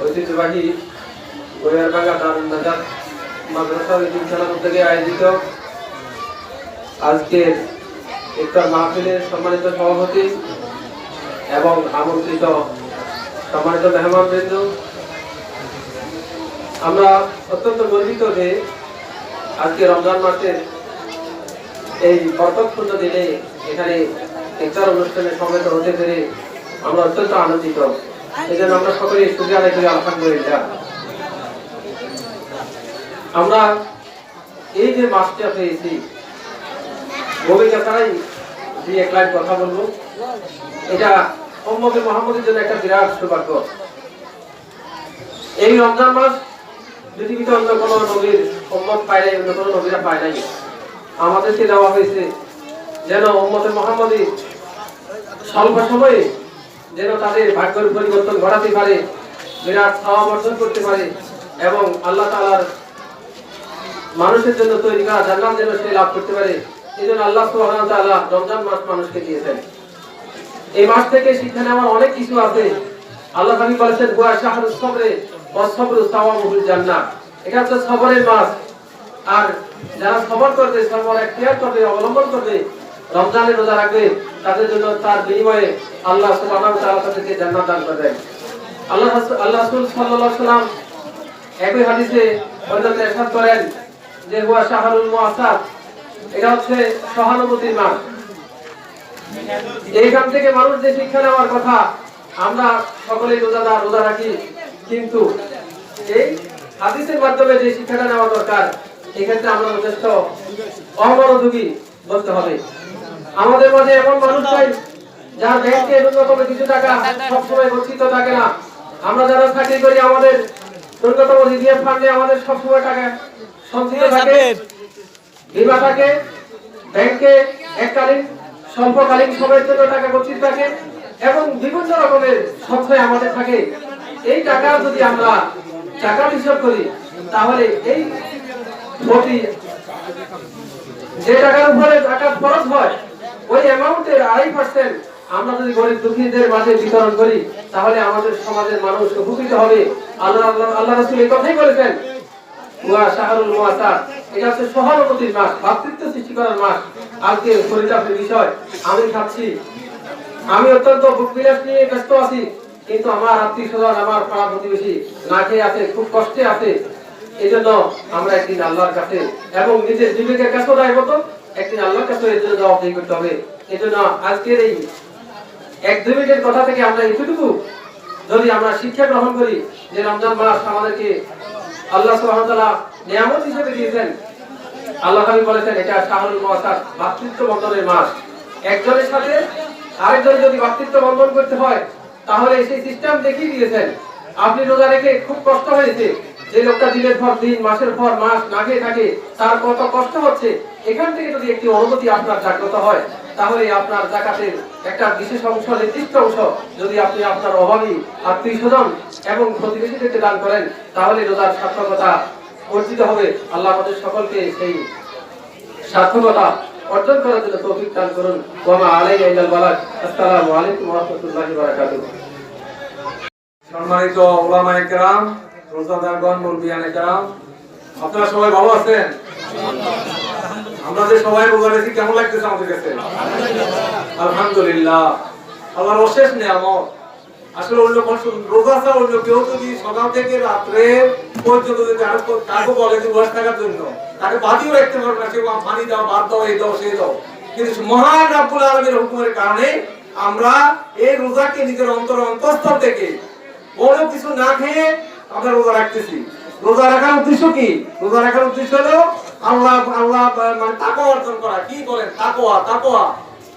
ঐতিহ্যবাহী মাদ্রাসা উদ্যোগে আয়োজিত আজকের মাহফিলের সম্মানিত সভাপতি এবং আমন্ত্রিত সম্মানিত মেহমানবৃন্দ। আমরা অত্যন্ত গর্বিত যে আজকে রমজান মাসের এই বরকতপূর্ণ দিনে এখানে ইফতার অনুষ্ঠানে সমবেত হতে পেরে আমরা অত্যন্ত আনন্দিত। এই জন্য আমরা সকলে সুবিধা রেখে আলহামদুলিল্লাহ। আমরা এই যে মাসটা পেয়েছি ভূমিকা যে এক লাইন কথা বলব, এটা মোহাম্মদ মোহাম্মদের জন্য একটা বিরাট সৌভাগ্য। এই রমজান মাস পৃথিবীতে অন্য কোনো নবীর উম্মত পায় নাই, অন্য কোনো নবীরা পায় নাই। আমাদেরকে দেওয়া হয়েছে যেন উম্মতে মোহাম্মদী স্বল্প সময়ে যেন তাদের ভাগ্যের পরিবর্তন ঘটাতে পারে, বিরাট খাওয়া অর্জন করতে পারে এবং আল্লাহ তাআলার মানুষের জন্য তৈরি করা জান্নাত যেন সে লাভ করতে পারে। এই জন্য আল্লাহ তাআলা রমজান মাস মানুষকে দিয়েছেন। এই মাস থেকে শিক্ষা নেওয়ার অনেক কিছু আছে। আল্লাহ নবী বলেছেন, হুয়া শাহরুস সবরে ওয়া সবরু সাওয়ামুল জান্নাহ এটা হচ্ছে সবরের মাস। আর যারা সবর করবে, সবর এখতিয়ার করবে অবলম্বন করবে রমজানের রোজা রাখবে, তাদের জন্য তার বিনিময়ে আল্লাহ সুবহানাহু তাআলা তাদেরকে জান্নাত দান করবেন আল্লাহ আল্লাহ রাসূল সাল্লাল্লাহু আলাইহি সাল্লাম একই হাদিসে হযরত ইরশাদ করেন যে, হুয়া শাহরুল মুআসাদ এটা হচ্ছে সহানুভূতির মাস এইখান থেকে মানুষ যে শিক্ষা নেওয়ার কথা, আমরা সকলেই রোজাদার, রোজা রাখি। কিন্তু এই হাদিসের মাধ্যমে যে শিক্ষাটা নেওয়া দরকার, এক্ষেত্রে আমরা যথেষ্ট অমনোযোগী বলতে হবে। আমাদের মাঝে এমন মানুষ চাই যার ব্যাংকে ন্যূনতম কিছু টাকা সবসময় গচ্ছিত থাকে না। আমরা যারা চাকরি করি আমাদের ন্যূনতম রিজার্ভ ফান্ডে আমাদের সবসময় টাকা সঞ্চিত থাকে। বিমা থাকে ব্যাংকে এককালীন স্বল্পকালীন সময়ের জন্য টাকা গচ্ছিত থাকে এবং বিভিন্ন রকমের সঞ্চয় আমাদের থাকে। এই টাকা যদি আমরা টাকা হিসাব করি তাহলে এই যে টাকার উপরে টাকা খরচ হয় ওই অ্যামাউন্টের আড়াই পার্সেন্ট আমরা যদি গরিব দুঃখীদের মাঝে বিতরণ করি, তাহলে আমাদের সমাজের মানুষ উপকৃত হবে। আল্লাহ আল্লাহ এই কথাই বলেছেন। আমি অত্যন্ত নিয়ে ব্যস্ত আছি, কিন্তু আমার আত্মীয় স্বজন, আমার প্রতিবেশী না খেয়ে আছে, খুব কষ্টে আছে। এই জন্য আমরা একদিন আল্লাহর কাছে এবং নিজের জীবিকা বিবেকের কাছে দায়বদ্ধ একদিন আল্লাহর কাছে এর জন্য জবাবদিহি করতে হবে। এই জন্য আজকের এই এক দুই মিনিটের কথা থেকে আমরা এতটুকু যদি আমরা শিক্ষা গ্রহণ করি যে রমজান মাস আমাদেরকে আল্লাহ তাআলা নিয়ামত হিসেবে দিয়েছেন। আল্লাহ নবী বলেছেন, এটা শাহরুল মুআসার ভাতৃত্ব বন্ধনের মাস। একজনের সাথে আরেকজন যদি ভাতৃত্ব বন্ধন করতে হয়, তাহলে সেই সিস্টেম দেখিয়ে দিয়েছেন। আপনি রোজা রেখে খুব কষ্ট হয়েছে। যে লোকটা দিনের পর দিন, মাসের পর মাস না খেয়ে থাকে তার কত কষ্ট হচ্ছে, এখান থেকে যদি একটি অনুভূতি আপনার জাগ্রত হয়, তাহলে আপনার জাকাতের একটা বিশেষ অংশ, নির্দিষ্ট অংশ যদি আপনি আপনার অভাবী আত্মীয় স্বজন এবং প্রতিবেশীদেরকে দান করেন, তাহলে রোজার সার্থকতা অর্জিত হবে। আল্লাহ আমাদের সকলকে সেই সার্থকতা অর্জন করার জন্য তৌফিক দান করুন। ওয়া আলাইহি ইল্লাল বালাগ। আসসালামু আলাইকুম ওয়া রাহমাতুল্লাহি ওয়া বারাকাতুহু। সম্মানিত ওলামা একরাম আপনারা সবাই ভালো আছেন? আমরা যে সবাই রোজা কেমন লাগতেছে আমাদের কাছে? আলহামদুলিল্লাহ। আল্লাহর অশেষ নিয়ামত। আসলে অন্য রোজা ছাড়া অন্য কেউ যদি সকাল থেকে রাত্রে পর্যন্ত যদি কারো- বলে যে বয়স থাকার জন্য, তাকে বাদিও রাখতে পারবে না কেউ পানি দাও, ভাত দাও, এই দাও সেই দাও। কিন্তু মহান রাব্বুল আলমীর হুকুমের কারণে আমরা এই রোজাকে নিজের অন্তর অন্তঃস্থল থেকে বড় কিছু না খেয়ে আমরা রোজা রাখতেছি। রোজা রাখার উদ্দেশ্য কি? রোজা রাখার উদ্দেশ্য হলো আল্লাহ আল্লাহ মানে তাকওয়া অর্জন করা। কি বলেন? তাকওয়া তাকওয়া।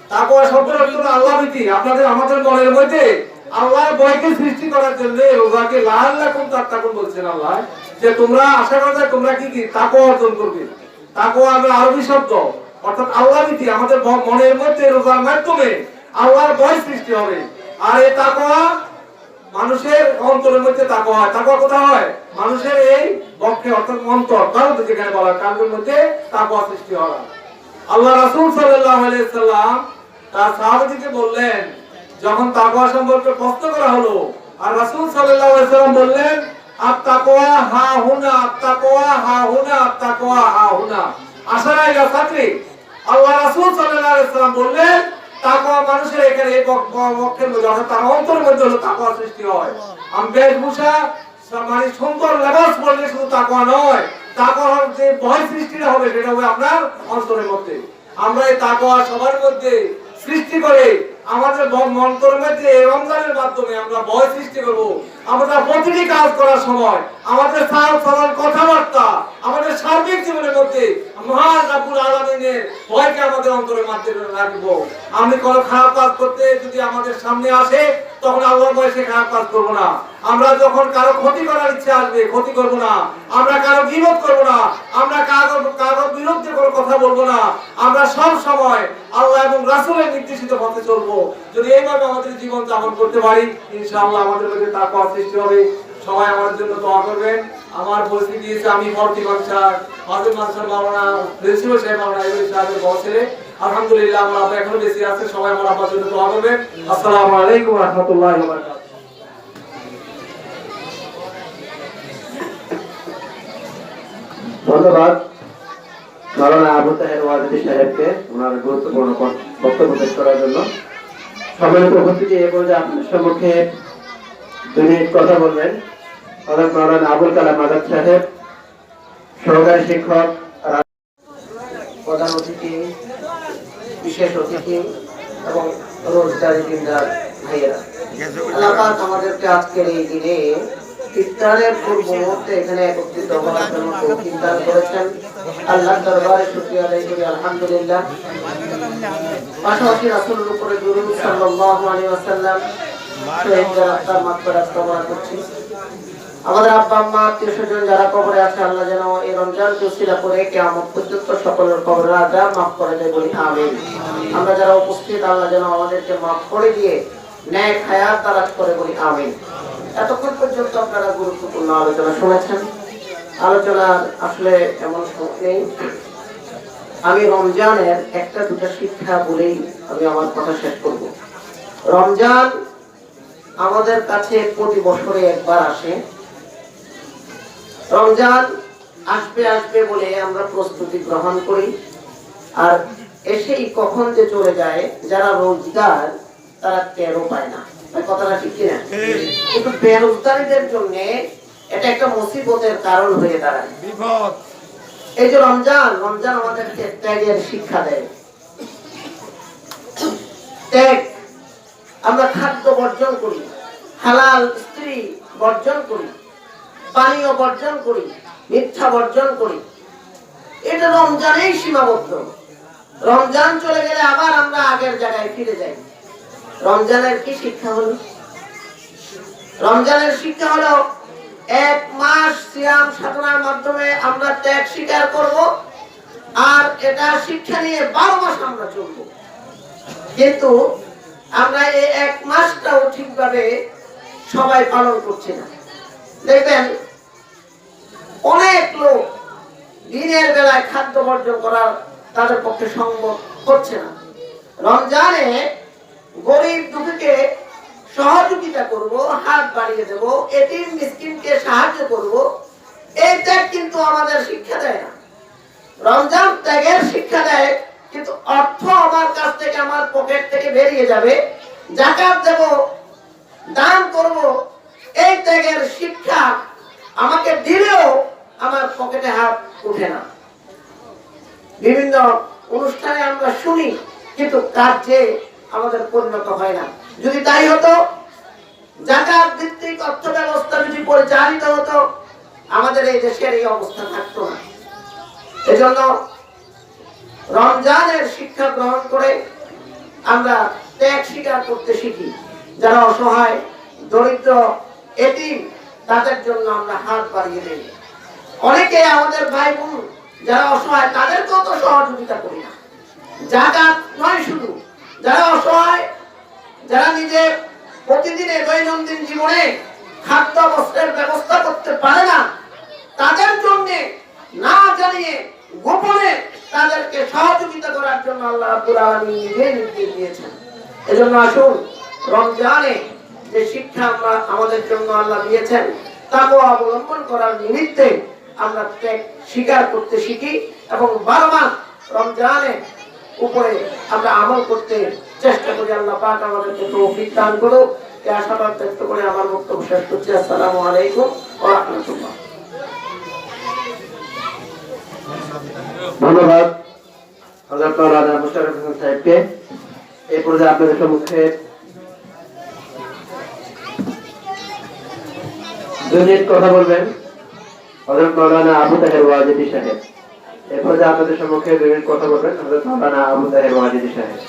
তাকওয়া শব্দের অর্থ হলো আল্লাহ ভীতি আপনাদের আমাদের মনের মধ্যে আল্লাহর ভয়কে সৃষ্টি করার জন্য রোজাকে লাল লাকুম তাত্তাকুন বলছেন আল্লাহ? যে তোমরা আশা করা যায় তোমরা কি কি? তাকওয়া অর্জন করবে। তাকওয়া আমরা আরবি শব্দ। অর্থাৎ আল্লাহ ভীতি আমাদের মনের মধ্যে রোজার মাধ্যমে আল্লাহর ভয় সৃষ্টি হবে। আর এই তাকওয়া মানুষের অন্তরের মধ্যে তাকওয়া হয়। তাকওয়া কোথায় হয়? মানুষের এই বক্ষে, অর্থাৎ অন্তর কারণ যেখানে বলা কালবের মধ্যে তাকওয়া সৃষ্টি হয়। আল্লাহ রাসূল সাল্লাল্লাহু আলাইহি সাল্লাম তার সাহাবাদেরকে বললেন, যখন তাকওয়া সম্পর্কে প্রশ্ন করা হলো, আর রাসূল সাল্লাল্লাহু আলাইহি সাল্লাম বললেন, আত তাকওয়া হা হুনা, আত তাকওয়া হা হুনা, আত তাকওয়া হা হুনা। আশারা ইলা সাদরি আল্লাহ রাসূল সাল্লাল্লাহু সাল্লাম বললেন তাকওয়া মানুষের এখানে বক্ষের মধ্যে অর্থাৎ তার অন্তরের মধ্যে হলো সৃষ্টি হয়। আমি বেশভূষা মানে সুন্দর লেবাস শুধু নয় যে ভয় সৃষ্টিটা হবে সেটা হবে আপনার অন্তরের মধ্যে। আমরা এই সবার মধ্যে সৃষ্টি করে আমাদের মন্ত্রের মধ্যে রমজানের মাধ্যমে আমরা ভয় সৃষ্টি করব। আমরা প্রতিটি কাজ করার সময়, আমাদের সাল সরল কথাবার্তা, আমাদের সার্বিক জীবনের মধ্যে মহান রাব্বুল আলামিনের ভয়কে আমাদের অন্তরের মাধ্যমে রাখব। আমি কোনো খারাপ কাজ করতে যদি আমাদের সামনে আসে, তখন আল্লাহর ভয়ে সে খারাপ কাজ করব না। আমরা যখন কারও ক্ষতি করার ইচ্ছা আসবে, ক্ষতি করব না। আমরা কারও বিরোধ করব না। আমরা কারও কারও বিরুদ্ধে কোনো কথা বলব না। আমরা সব সময় আল্লাহ এবং রাসূলের নির্দেশিত পথে চলবো। যদি এইভাবে আমাদের জীবন যাপন করতে পারি, ইনশাআল্লাহ আমাদের মধ্যে তাকওয়া সৃষ্টি হবে। সবাই আমার জন্য দোয়া করবেন। আমার পরিস্থিতি দিয়েছে আমি ভর্তি মানসার হাজর মানসার মাওলানা প্রিন্সিপাল সাহেব মাওলানা ইবনে সাহেবের বড় ছেলে। আলহামদুলিল্লাহ, আমরা আব্বা এখনও বেঁচে আছে, সবাই আমার আব্বার জন্য দোয়া করবেন। আসসালামু আলাইকুম রাহমাতুল্লাহি ধন্যবাদ। মাওলানা আবু তাহের ওয়াজিদি সাহেবকে ওনার গুরুত্বপূর্ণ বক্তব্য পেশ করার জন্য। সম্মানিত উপস্থিতি এ পর্যায়ে আপনার সম্মুখে মিনিট কথা বলবেন আবুল কালাম আজাদ সাহেব, সহকারী শিক্ষক, প্রধান অতিথি, বিশেষ অতিথি এবং রোজগারি এখানে একত্রিত করেছেন। আলহামদুলিল্লাহ। পাশাপাশি রাসূলের উপরে করছি। আমাদের আব্বা আম্মা আত্মীয় স্বজন যারা কবরে আছে আল্লাহ যেন এই রমজান করে কেমন পর্যন্ত সকলের কবরের আজা মাফ করে দেয় বলি আমিন। আমরা যারা উপস্থিত আল্লাহ যেন আমাদেরকে মাফ করে দিয়ে ন্যায় খায়াত তালাশ করে বলি আমিন। এতক্ষণ পর্যন্ত আপনারা গুরুত্বপূর্ণ আলোচনা শুনেছেন। আলোচনার আসলে এমন নেই। আমি রমজানের একটা দুটা শিক্ষা বলেই আমি আমার কথা শেষ করব। রমজান আমাদের কাছে প্রতি বছরে একবার আসে। রমজান আসবে আসবে বলে আমরা প্রস্তুতি গ্রহণ করি। আর এসেই কখন যে চলে যায় যারা রোজগার তারা টেরও পায় না। কথাটা ঠিক কিনা? কিন্তু বেরোজগারীদের জন্য এটা একটা মুসিবতের কারণ হয়ে দাঁড়ায়। এই যে রমজান রমজান আমাদেরকে ত্যাগের শিক্ষা দেয়। ত্যাগ আমরা খাদ্য বর্জন করি। হালাল স্ত্রী বর্জন করি পানীয় বর্জন করি, মিথ্যা বর্জন করি। এটা রমজানেই সীমাবদ্ধ। রমজান চলে গেলে আবার আমরা আগের জায়গায় ফিরে যাই। রমজানের কি শিক্ষা হলো? রমজানের শিক্ষা হলো এক মাস সিয়াম সাধনার মাধ্যমে আমরা ত্যাগ স্বীকার করব আর এটা শিক্ষা নিয়ে বারো মাস আমরা চলব। কিন্তু আমরা এই এক মাসটাও ঠিকভাবে সবাই পালন করছি না। দেখবেন, অনেক লোক দিনের বেলায় খাদ্য বর্জন করার তাদের পক্ষে সম্ভব হচ্ছে না। রমজানে গরিব দুঃখীকে সহযোগিতা করব, হাত বাড়িয়ে দেব এটিম মিসকিনকে সাহায্য করব ত্যাগ কিন্তু আমাদের শিক্ষা দেয় না। রমজান ত্যাগের শিক্ষা দেয়, কিন্তু অর্থ আমার কাছ থেকে, আমার পকেট থেকে বেরিয়ে যাবে। জাকাত দেব দান করব। এই ত্যাগের শিক্ষা আমাকে দিলেও আমার পকেটে হাত উঠে না। বিভিন্ন অনুষ্ঠানে আমরা শুনি, কিন্তু কাজে আমাদের পরিণত হয় না। যদি তাই হতো জাকাত ভিত্তিক অর্থ ব্যবস্থা যদি পরিচালিত হতো, আমাদের এই দেশের এই অবস্থা থাকতো না। এজন্য রমজানের শিক্ষা গ্রহণ করে আমরা ত্যাগ স্বীকার করতে শিখি। যারা অসহায়, দরিদ্র, এটি তাদের জন্য আমরা হাত বাড়িয়ে দিই। অনেকে আমাদের ভাই বোন যারা অসহায়, তাদেরকেও তো সহযোগিতা করি না। জাকাত নয় শুধু। যারা অসহায়, যারা নিজে প্রতিদিনের দৈনন্দিন জীবনে খাদ্য, বস্ত্রের ব্যবস্থা করতে পারে না, তাদের জন্য না জানিয়ে গোপনে তাদেরকে সহযোগিতা করার জন্য আল্লাহ রাব্বুল আলামিন নিজে নির্দেশ দিয়েছেন। এজন্য আসুন রমজানে যে শিক্ষা আমরা আমাদের জন্য আল্লাহ দিয়েছেন তাকে অবলম্বন করার নিমিত্তে আমরা ত্যাগ স্বীকার করতে শিখি এবং বারবার রমজানে উপরে আমরা আমল করতে চেষ্টা করি। আল্লাহ পাক আমাদেরকে তৌফিক দান করুক। এই আশাটা ব্যক্ত করে আমার বক্তব্য শেষ করছি। আসসালামু আলাইকুম ওয়া রাহমাতুল্লাহ। ধন্যবাদ। মাওলানা মুশাররফ হোসেন সাহেবকে। এই আপনাদের সম্মুখে মিনিট কথা বলবেন, হযরত মাওলানা আবু তাহের ওয়াজিদি সাহেব। এরপর যে আপনাদের সম্মুখে মিনিট কথা বলবেন, হযরত মাওলানা আবু তাহের ওয়াজিদি সাহেব।